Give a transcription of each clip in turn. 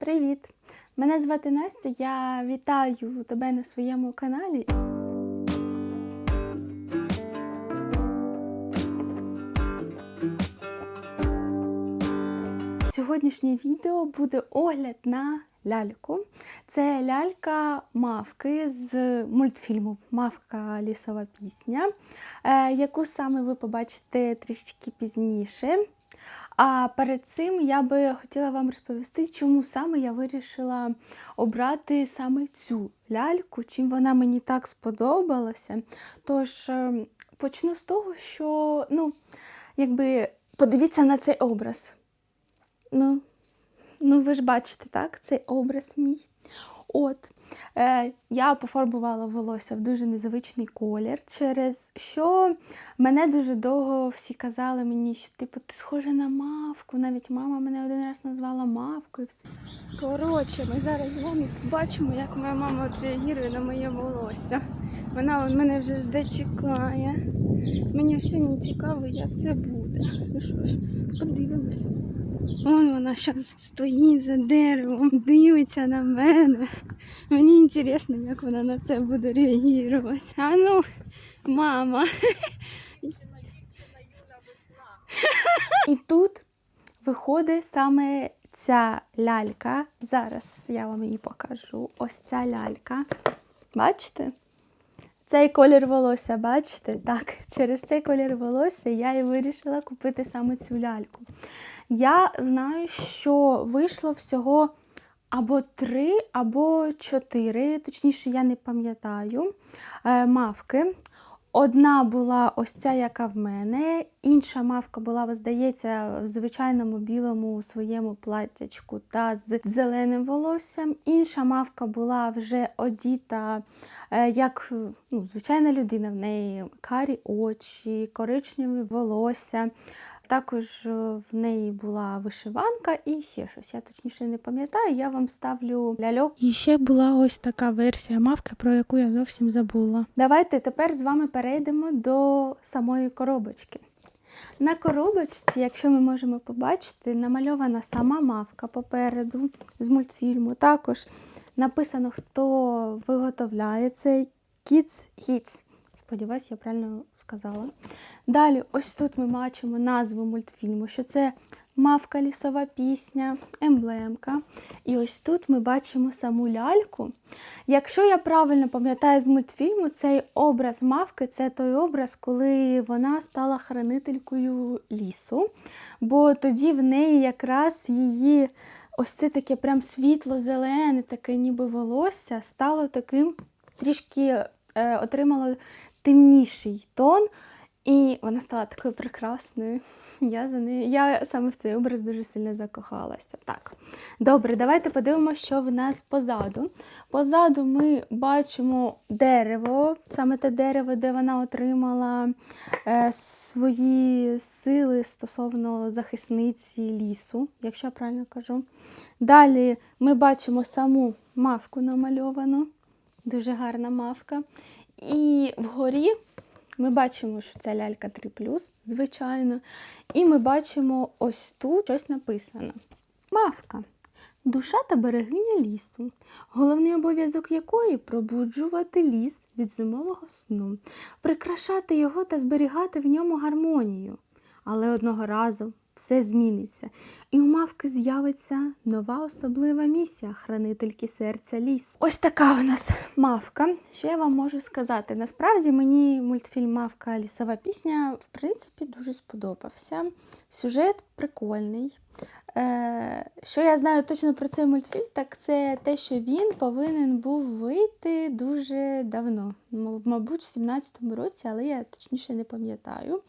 Привіт! Мене звати Настя. Я вітаю тебе на своєму каналі. Сьогоднішнє відео буде огляд на ляльку. Це лялька мавки з мультфільму Мавка лісова пісня, е, яку саме ви побачите трішки пізніше. А перед цим я би хотіла вам розповісти, чому саме я вирішила обрати саме цю ляльку, чим вона мені так сподобалася. Тож е, почну з того, що ну, якби подивіться на цей образ. Ну, ну ви ж бачите, так, цей образ мій. От, е, я пофарбувала волосся в дуже незвичний колір, через що мене дуже довго всі казали мені, що типу ти схожа на мавку. Навіть мама мене один раз назвала мавкою. Все. Коротше, ми зараз з вами бачимо, як моя мама от реагує на моє волосся. Вона мене вже жде чекає. Мені ж сьогодні цікаво, як це буде. Ну що ж, подивимось. Вон вона зараз стоїть за деревом, дивиться на мене. Мені цікаво, як вона на це буде реагувати. А ну, мама. І тут виходить саме ця лялька. Зараз я вам її покажу. Ось ця лялька. Бачите? Цей колір волосся, бачите? Так, через цей колір волосся я і вирішила купити саме цю ляльку. Я знаю, що вийшло всього або три, або чотири, точніше, я не пам'ятаю, е, мавки. Одна була ось ця, яка в мене, інша мавка була, здається, в звичайному білому своєму платтячку та з зеленим волоссям. Інша мавка була вже одіта е, як ну, звичайна людина, в неї карі очі, коричневі волосся. Також е, в неї була вишиванка і ще щось. Я точніше не пам'ятаю, я вам ставлю ляльок. І ще була ось така версія мавки, про яку я зовсім забула. Давайте тепер з вами перейдемо до самої коробочки. На коробочці, якщо ми можемо побачити, намальована сама мавка попереду з мультфільму. Також написано, хто виготовляє цей Kids Hits. Сподіваюсь, я правильно сказала. Далі, ось тут ми бачимо назву мультфільму, що це Мавка лісова пісня, емблемка. І ось тут ми бачимо саму ляльку. Якщо я правильно пам'ятаю з мультфільму, цей образ мавки це той образ, коли вона стала хранителькою лісу. Бо тоді в неї якраз її ось це таке прям світло-зелене, таке ніби волосся, стало таким трішки е, отримало темніший тон. І вона стала такою прекрасною. Я за нею. Я саме в цей образ дуже сильно закохалася. Так, добре, давайте подивимося, що в нас позаду. Позаду ми бачимо дерево, саме те дерево, де вона отримала е, свої сили стосовно захисниці лісу, якщо я правильно кажу. Далі ми бачимо саму мавку намальовану. Дуже гарна мавка. І вгорі ми бачимо, що це лялька 3, звичайно. І ми бачимо ось тут щось написано. Мавка. Душа та берегиня лісу, головний обов'язок якої пробуджувати ліс від зимового сну, прикрашати його та зберігати в ньому гармонію. Але одного разу все зміниться, і у мавки з'явиться нова особлива місія хранительки серця лісу. Ось така у нас мавка. Що я вам можу сказати? Насправді мені мультфільм Мавка лісова пісня в принципі дуже сподобався. Сюжет прикольний. Е, Що я знаю точно про цей мультфільм, так це те, що він повинен був вийти дуже давно, мабуть, в 17-му році, але я точніше не пам'ятаю.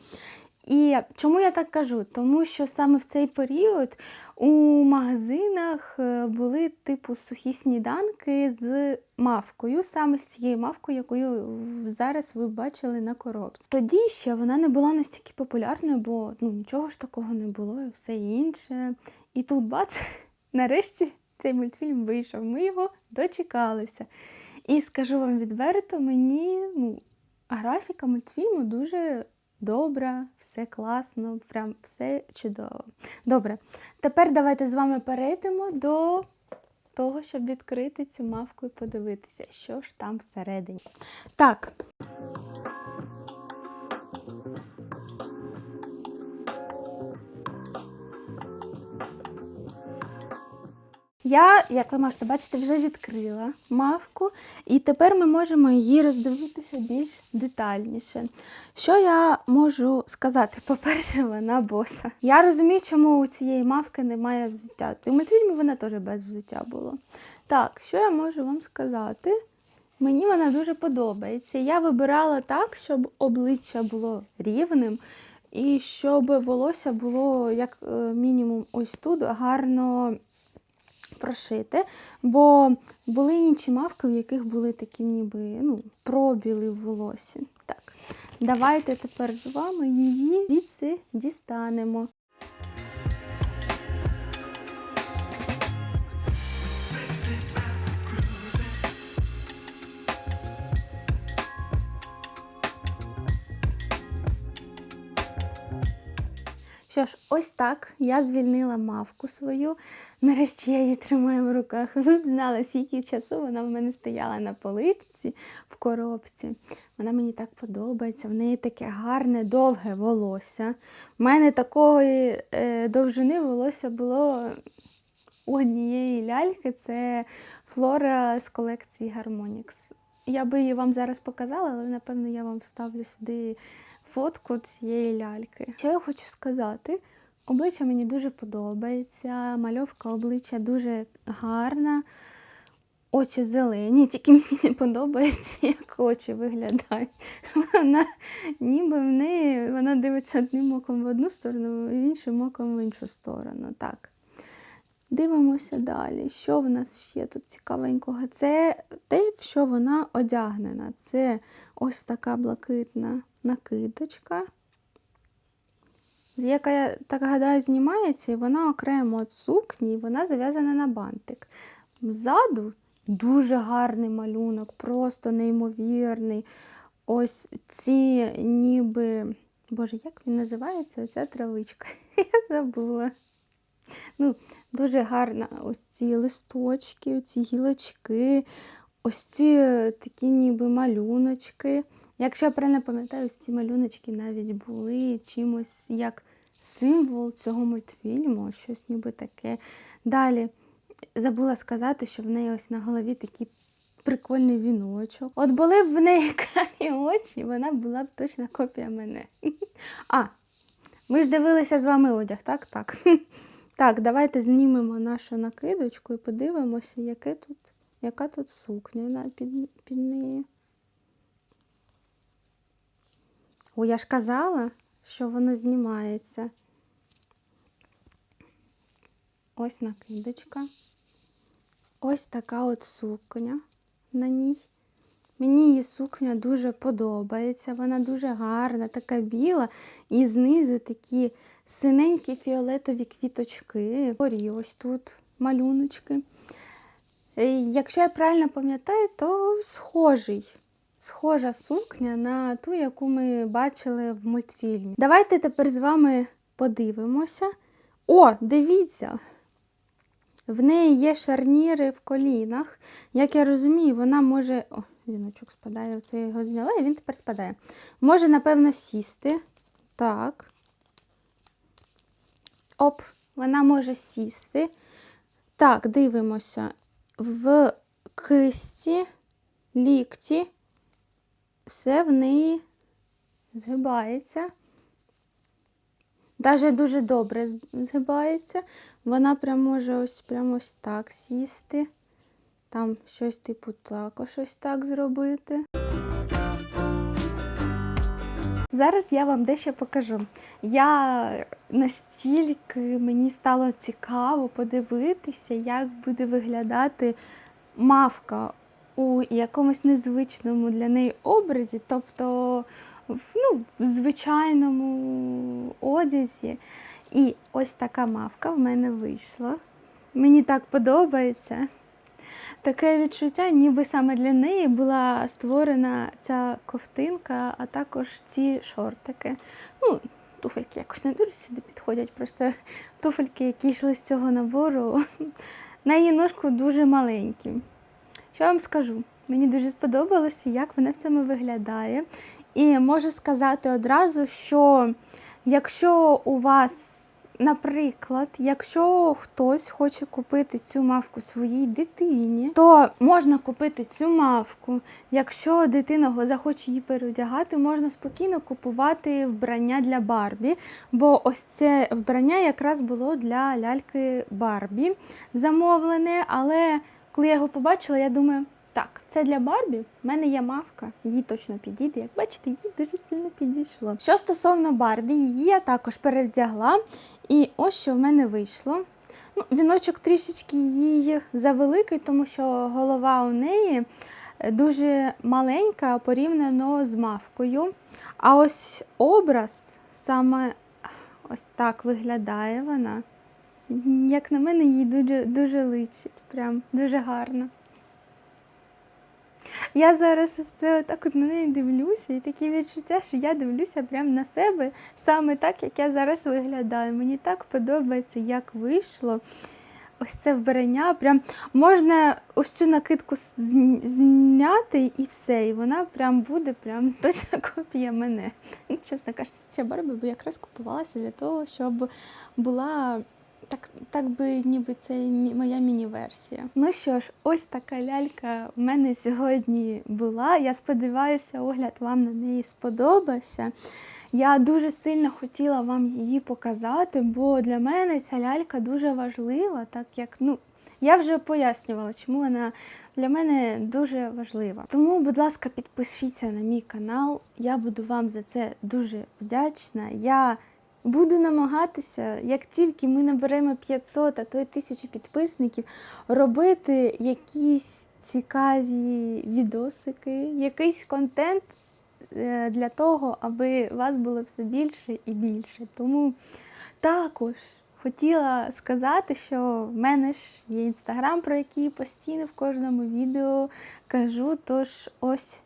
І чому я так кажу? Тому що саме в цей період у магазинах е, були типу сухі сніданки з мавкою, саме з цією мавкою, якою зараз ви бачили на коробці. Тоді ще вона не була настільки популярною, бо ну, нічого ж такого не було і все інше. І тут бац, нарешті цей мультфільм вийшов. Ми його дочекалися. І скажу вам відверто, мені ну, графіка мультфільму дуже добра, все класно, прям все чудово. Добре, тепер давайте з вами перейдемо до того, щоб відкрити цю мавку і подивитися, що ж там всередині. Так. Я, як ви можете бачити, вже відкрила мавку, і тепер ми можемо її роздивитися більш детальніше. Що я можу сказати? По-перше, вона боса. Я розумію, чому у цієї мавки немає взуття. У мультфільмі вона теж без взуття було. Так, що я можу вам сказати? Мені вона дуже подобається. Я вибирала так, щоб обличчя було рівним, і щоб волосся було як е, мінімум ось тут гарно прошити, бо були інші мавки, у яких були такі ніби ну, пробіли в волосі. Так, давайте тепер з вами її звідси дістанемо. Що ж, ось так я звільнила мавку свою. Нарешті я її тримаю в руках. Ви б знали, скільки часу вона в мене стояла на поличці в коробці. Вона мені так подобається. В неї таке гарне, довге волосся. У мене такої е, довжини волосся було у однієї ляльки. Це флора з колекції Harmonix. Я би її вам зараз показала, але напевно я вам вставлю сюди фотку цієї ляльки. Що я хочу сказати? Обличчя мені дуже подобається, мальовка обличчя дуже гарна, очі зелені, тільки мені не подобається, як очі виглядають. Вона ніби в неї вона дивиться одним оком в одну сторону, іншим оком в іншу сторону. Так. Дивимося далі. Що в нас ще тут цікавенького? Це те, в що вона одягнена. Це ось така блакитна накидочка, яка, я так гадаю, знімається, і вона окремо від сукні, і вона зав'язана на бантик. Ззаду дуже гарний малюнок, просто неймовірний. Ось ці ніби. Боже, як він називається? Оця травичка. Я забула. Ну, Дуже гарно ось ці листочки, ці гілочки, ось ці такі ніби малюночки. Якщо я правильно пам'ятаю, ці малюночки навіть були чимось як символ цього мультфільму, щось ніби таке. Далі забула сказати, що в неї ось на голові такий прикольний віночок. От були б в неї карі очі, вона була б точно копія мене. А, ми ж дивилися з вами одяг, так? Так. Так, давайте знімемо нашу накидочку і подивимося, яке тут, яка тут сукня під, під нею. О, я ж казала, що воно знімається. Ось накидочка. Ось така от сукня на ній. Мені її сукня дуже подобається. Вона дуже гарна, така біла, і знизу такі синенькі фіолетові квіточки. Горі ось тут малюночки. Е, Якщо я правильно пам'ятаю, то схожий. Схожа сукня на ту, яку ми бачили в мультфільмі. Давайте тепер з вами подивимося. О, дивіться! В неї є шарніри в колінах. Як я розумію, вона може. О, віночок спадає, оце я його зняла, і він тепер спадає. Може, напевно, сісти. Так. Оп, вона може сісти. Так, дивимося. В кисті, лікті, все в неї згибається. Даже дуже добре згибається. Вона прям може ось прямо ось так сісти. Там щось типу також ось так зробити. Зараз я вам дещо покажу. Я настільки мені стало цікаво подивитися, як буде виглядати мавка у якомусь незвичному для неї образі, тобто в, ну, в звичайному одязі. І ось така мавка в мене вийшла. Мені так подобається. Таке відчуття, ніби саме для неї була створена ця ковтинка, а також ці шортики. Ну, туфельки якось не дуже сюди підходять, просто туфельки, які йшли з цього набору, на її ножку дуже маленькі. Що я вам скажу? Мені дуже сподобалося, як вона в цьому виглядає. І можу сказати одразу, що якщо у вас, наприклад, якщо хтось хоче купити цю мавку своїй дитині, то можна купити цю мавку. Якщо дитина захоче її переодягати, можна спокійно купувати вбрання для Барбі, бо ось це вбрання якраз було для ляльки Барбі замовлене, але коли я його побачила, я думаю, так, це для Барбі. В мене є мавка, їй точно підійде. Як бачите, їй дуже сильно підійшло. Що стосовно Барбі, її я також перевдягла, і ось що в мене вийшло. Ну, віночок трішечки їй завеликий, тому що голова у неї е, дуже маленька порівняно з мавкою. А ось образ саме ось так виглядає вона. Як на мене, їй дуже, дуже личить, прям дуже гарно. Я зараз це отак от на неї дивлюся, і такі відчуття, що я дивлюся прямо на себе саме так, як я зараз виглядаю. Мені так подобається, як вийшло. Ось це вбрання. Прям можна ось цю накидку зняти і все. І вона прям буде прям точно копія мене. Чесно кажучи, ця Барбі бо якраз купувалася для того, щоб була так, так би ніби це моя міні-версія. Ну що ж, ось така лялька в мене сьогодні була. Я сподіваюся, огляд вам на неї сподобався. Я дуже сильно хотіла вам її показати, бо для мене ця лялька дуже важлива, так як ну. Я вже пояснювала, чому вона для мене дуже важлива. Тому, будь ласка, підпишіться на мій канал. Я буду вам за це дуже вдячна. Я буду намагатися, як тільки ми наберемо 500, а то й 1000 підписників, робити якісь цікаві відосики, якийсь контент е, для того, аби вас було все більше і більше. Тому також хотіла сказати, що в мене ж є інстаграм, про який постійно в кожному відео кажу. Тож ось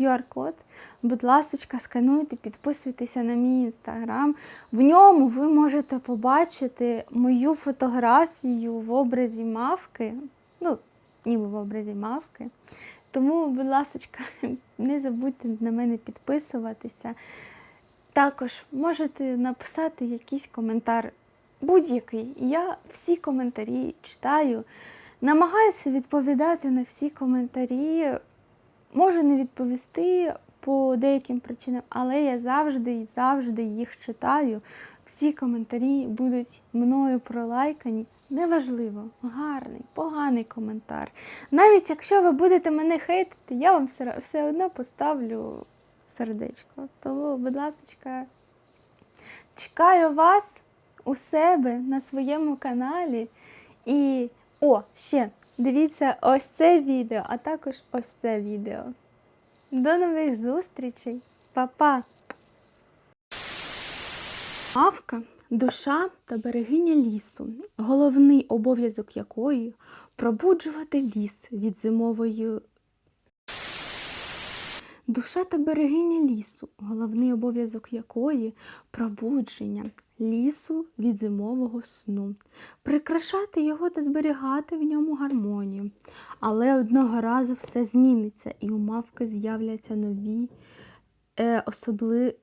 QR-код. Будь ласка, скануйте, підписуйтеся на мій інстаграм. В ньому ви можете побачити мою фотографію в образі мавки. Ну, ніби в образі мавки. Тому, будь ласка, не забудьте на мене підписуватися. Також можете написати якийсь коментар, будь-який. Я всі коментарі читаю, намагаюся відповідати на всі коментарі. Можу не відповісти по деяким причинам, але я завжди завжди їх читаю. Всі коментарі будуть мною пролайкані. Неважливо, гарний, поганий коментар. Навіть якщо ви будете мене хейтити, я вам все, одно поставлю сердечко. Тому, будь ласка, чекаю вас у себе на своєму каналі. І о, ще дивіться ось це відео, а також ось це відео. До нових зустрічей, Па-па! Мавка душа та берегиня лісу, головний обов'язок якої пробуджувати ліс від зимової Душа та берегиня лісу, головний обов'язок якої пробудження лісу від зимового сну, прикрашати його та зберігати в ньому гармонію. Але одного разу все зміниться, і у мавки з'являться нові е, особливі.